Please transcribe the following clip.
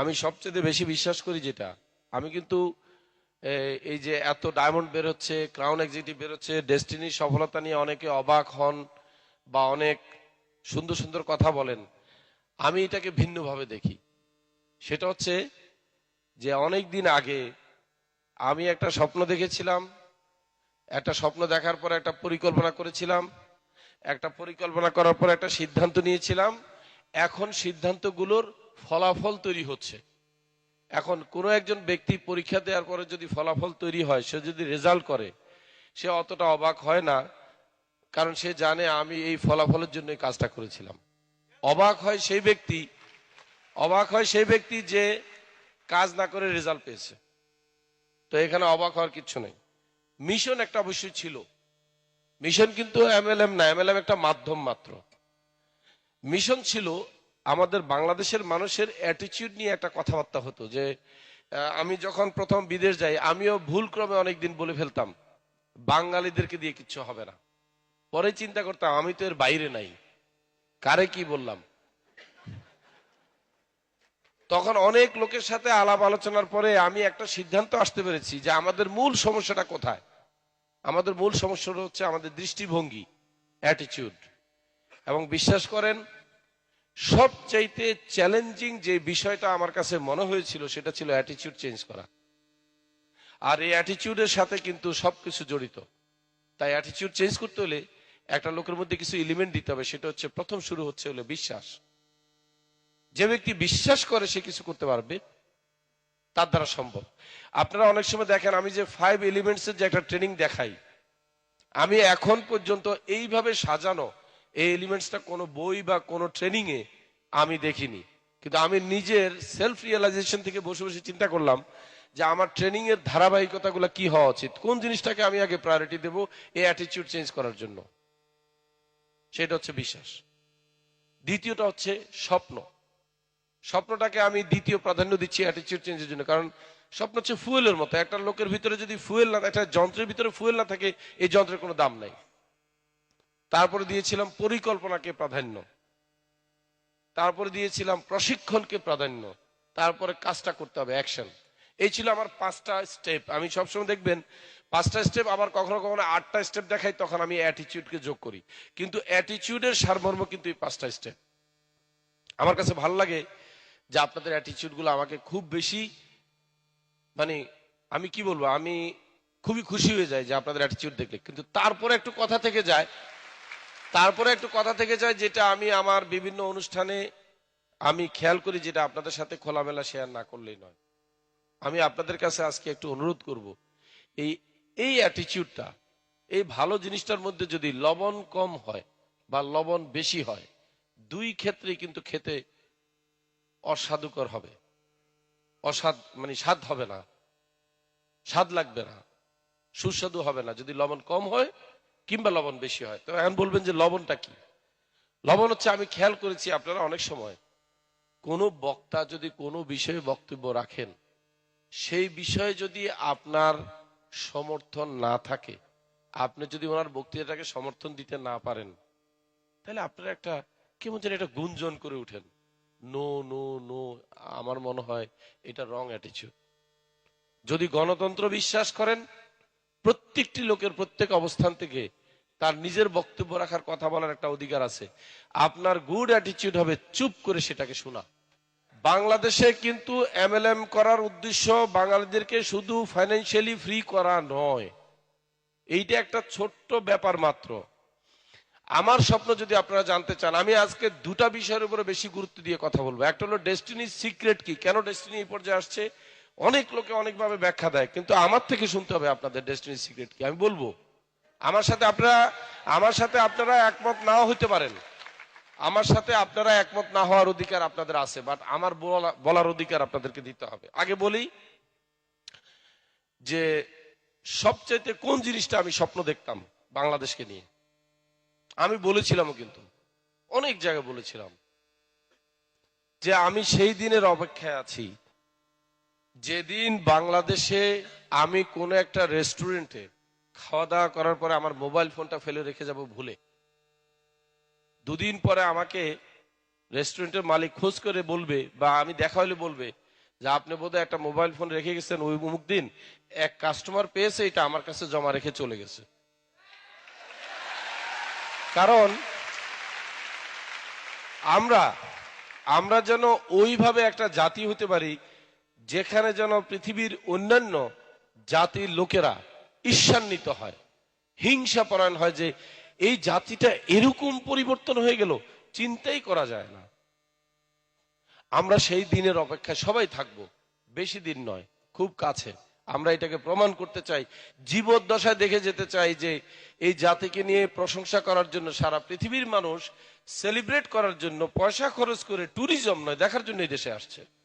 আমি সবচেয়ে বেশি বিশ্বাস করি যেটা, আমি কিন্তু এই যে এত ডায়মন্ড বেরোচ্ছে ক্রাউন এক্সিকিউটিভ বেরোচ্ছে ডেস্টিনির সফলতা নিয়ে অনেকে অবাক হন বা অনেক সুন্দর সুন্দর কথা বলেন, আমি এটাকে ভিন্নভাবে দেখি। সেটা হচ্ছে যে অনেক দিন আগে আমি একটা স্বপ্ন দেখেছিলাম, একটা স্বপ্ন দেখার পর একটা পরিকল্পনা করেছিলাম, একটা পরিকল্পনা করার পর একটা সিদ্ধান্ত নিয়েছিলাম, এখন সিদ্ধান্তগুলোর ফলাফল তৈরি হচ্ছে। এখন কোনো একজন ব্যক্তি পরীক্ষা দেওয়ার পরে যদি ফলাফল তৈরি হয়, সে যদি রেজাল্ট করে, সে অতটা অবাক হয় না, কারণ সে জানে আমি এই ফলাফলের জন্য কাজটা করেছিলাম। অবাক হয় সেই ব্যক্তি, অবাক হয় সেই ব্যক্তি যে কাজ না করে রেজাল্ট পেয়েছে। তো এখানে অবাক হওয়ার কিছু নেই। মিশন একটা অবশ্যই ছিল। মিশন কিন্তু এমএলএম না, এমএলএম একটা মাধ্যম মাত্র। মিশন ছিল আমাদের বাংলাদেশের মানুষের অ্যাটিচিউড নিয়ে একটা কথাবার্তা হতো যে আমি যখন প্রথম বিদেশ যাই, আমিও ভুল ক্রমে অনেকদিন বলে ফেলতাম, বাঙালিদেরকে দিয়ে কিচ্ছু হবে না। পরে চিন্তা করতাম, আমি তো এর বাইরে নাই। কারে কি বললাম? তখন অনেক লোকের সাথে আলাপ আলোচনার পরে আমি একটা সিদ্ধান্ত আসতে পেরেছি যে, আমাদের মূল সমস্যাটা কোথায়? আমাদের মূল সমস্যাটা হচ্ছে আমাদের দৃষ্টিভঙ্গি অ্যাটিচিউড এবং বিশ্বাস করেন সবচাইতে চ্যালেঞ্জিং যে বিষয়টা আমার কাছে মনে হয়েছিল, সেটা ছিল অ্যাটিচিউড চেঞ্জ করা। আর এই অ্যাটিচিউডের সাথে কিন্তু সবকিছু জড়িত। তাই অ্যাটিচিউড চেঞ্জ করতে হলে একটা লোকের মধ্যে কিছু এলিমেন্ট দিতে হবে, সেটা হচ্ছে প্রথম শুরু হচ্ছে হলো বিশ্বাস। যে ব্যক্তি বিশ্বাস করে সে কিছু করতে পারবে, তার দ্বারা সম্ভব। আপনারা অনেক সময় দেখেন, আমি যে ফাইভ এলিমেন্টসের যে একটা ট্রেনিং দেখাই, আমি এখন পর্যন্ত এইভাবে সাজানো এই এলিমেন্টসটা কোনো বই বা কোনো ট্রেনিং এ আমি দেখিনি। কিন্তু আমি নিজের সেলফ রিয়েলাইজেশন থেকে বসে বসে চিন্তা করলাম যে আমার ট্রেনিং এর ধারাবাহিকতাগুলো কি হওয়া উচিত? কোন জিনিসটাকে আমি আগে প্রায়োরিটি দেব এই অ্যাটিটিউড চেঞ্জ করার জন্য? সেটা হচ্ছে বিশ্বাস। দ্বিতীয়টা হচ্ছে স্বপ্ন। স্বপ্নটাকে আমি দ্বিতীয় প্রাধান্য দিচ্ছি অ্যাটিটিউড চেঞ্জের জন্য। কারণ স্বপ্ন হচ্ছে ফুয়েলের মতো। একটা লোকের ভিতরে যদি ফুয়েল না একটা যন্ত্রের ভিতরে ফুয়েল না থাকে, এই যন্ত্রের কোনো দাম নাই। তারপরে দিয়েছিলাম পরিকল্পনাকে প্রাধান্য। তারপরে দিয়েছিলাম প্রশিক্ষণকে প্রাধান্য। তারপরে কাজটা করতে হবে অ্যাকশন এই ছিল আমার পাঁচটা স্টেপ আমি সবসময় দেখবেন, পাঁচটা স্টেপ আবার কখনো কখনো আটটা স্টেপ দেখাই, তখন আমি অ্যাটিচিউডকে যোগ করি। কিন্তু অ্যাটিচিউডের সারমর্ম কিন্তু এই পাঁচটা স্টেপ আমার কাছে ভালো লাগে যে আপনাদের অ্যাটিটিউডগুলো আমাকে খুব বেশি মানে আমি কি বলব, আমি খুবই খুশি হয়ে যাই যে আপনাদের অ্যাটিচিউড দেখলে। কিন্তু তারপরে একটু কথা থেকে যায় তারপরে একটু কথা থেকে যায়, যেটা আমি আমার বিভিন্ন অনুষ্ঠানে আমি খেয়াল করি, যেটা আপনাদের সাথে খোলামেলা শেয়ার না করলেই নয়। আমি আপনাদের কাছে আজকে একটু অনুরোধ করব, এই এই অ্যাটিটিউডটা এই ভালো জিনিসটার মধ্যে যদি লবণ কম হয় বা লবণ বেশি হয়, দুই ক্ষেত্রেই কিন্তু খেতে অস্বাদুকর হবে। অস্বাদ মানে স্বাদ হবে না। স্বাদ লাগবে না। সুস্বাদু হবে না। যদি লবণ কম হয় কিংবা লবণ বেশি হয়। তো এখন বলবেন যে লবণটা কি? লবণ হচ্ছে, আমি খেয়াল করেছি আপনারা অনেক সময়, কোনো বক্তা যদি কোনো বিষয়ে বক্তব্য রাখেন, সেই বিষয়ে যদি আপনার সমর্থন না থাকে, আপনি যদি ওনার বক্তৃতাটাকে সমর্থন দিতে না পারেন, তাহলে আপনারা একটা, কেমন যেন একটা গুঞ্জন করে উঠেন। নো নো নো, আমার মনে হয় এটা রং অ্যাটিচিউড যদি গণতন্ত্র বিশ্বাস করেন, প্রত্যেকটি লোকের প্রত্যেক অবস্থান থেকে তার নিজের বক্তব্য রাখার কথা বলার একটা অধিকার আছে। আপনার গুড অ্যাটিচিউড হবে, চুপ করে সেটাকে শোনা। বাংলাদেশে কিন্তু এমএলএম করার উদ্দেশ্য বাঙালিদেরকে শুধু ফাইন্যান্সিয়ালি ফ্রি করা নয়। এইটা একটা ছোট্ট ব্যাপার মাত্র। আমার স্বপ্ন যদি আপনারা জানতে চান, আমি আজকে দুটা বিষয়ের উপরে বেশি গুরুত্ব দিয়ে কথা বলব। একটা হলো ডেস্টিনি সিক্রেট কি? কেন ডেস্টিনি এই পর্যায়ে আসছে? অনেক লোকে অনেকভাবে ব্যাখ্যা দেয়, কিন্তু আমার থেকে শুনতে হবে আপনাদের ডেস্টিনি সিক্রেট কি? আমি বলব আমার সাথে আপনারা, আমার সাথে আপনারা একমত নাও হইতে পারেন। আমার সাথে আপনারা একমত না হওয়ার অধিকার আপনাদের আছে বাট আমার বলা- বলার অধিকার আপনাদেরকে দিতে হবে। আগে বলি যে, সবচাইতে কোন জিনিসটা আমি স্বপ্ন দেখতাম বাংলাদেশকে নিয়ে? আমি বলেছিলামও কিন্তু, অনেক জায়গায় বলেছিলাম যে আমি সেই দিনের অপেক্ষায় আছি, যেদিন বাংলাদেশে আমি কোনো একটা রেস্টুরেন্টে খাওয়া দাওয়া করার পরে আমার মোবাইল ফোনটা ফেলে রেখে যাব ভুলে। দুদিন পরে আমাকে রেস্টুরেন্টের মালিক খোঁজ করে বলবে বা আমি দেখা হলে বলবে যে, আপনি বোধহয় একটা মোবাইল ফোন রেখে গেছেন ওই অমুক দিন। এক কাস্টমার পেয়েছে, এটা আমার কাছে জমা রেখে চলে গেছে। কারণ আমরা আমরা যেন ওইভাবে একটা জাতি হতে পারি, যেখানে যেন পৃথিবীর অন্যান্য জাতির লোকেরা ঈর্ষান্বিত হয়। হিংসা পরায়ণ হয় যে এই জাতিটা এরকম পরিবর্তন হয়ে গেল, চিন্তাই করা যায় না। আমরা সেই দিনের অপেক্ষায় সবাই থাকব, বেশি দিন নয়, খুব কাছে। আমরা এটাকে প্রমাণ করতে চাই, জীবদ্দশায় দেখে যেতে চাই যে এই জাতিকে নিয়ে প্রশংসা করার জন্য সারা পৃথিবীর মানুষ সেলিব্রেট করার জন্য পয়সা খরচ করে ট্যুরিজম নয়, দেখার জন্য এই দেশে আসছে।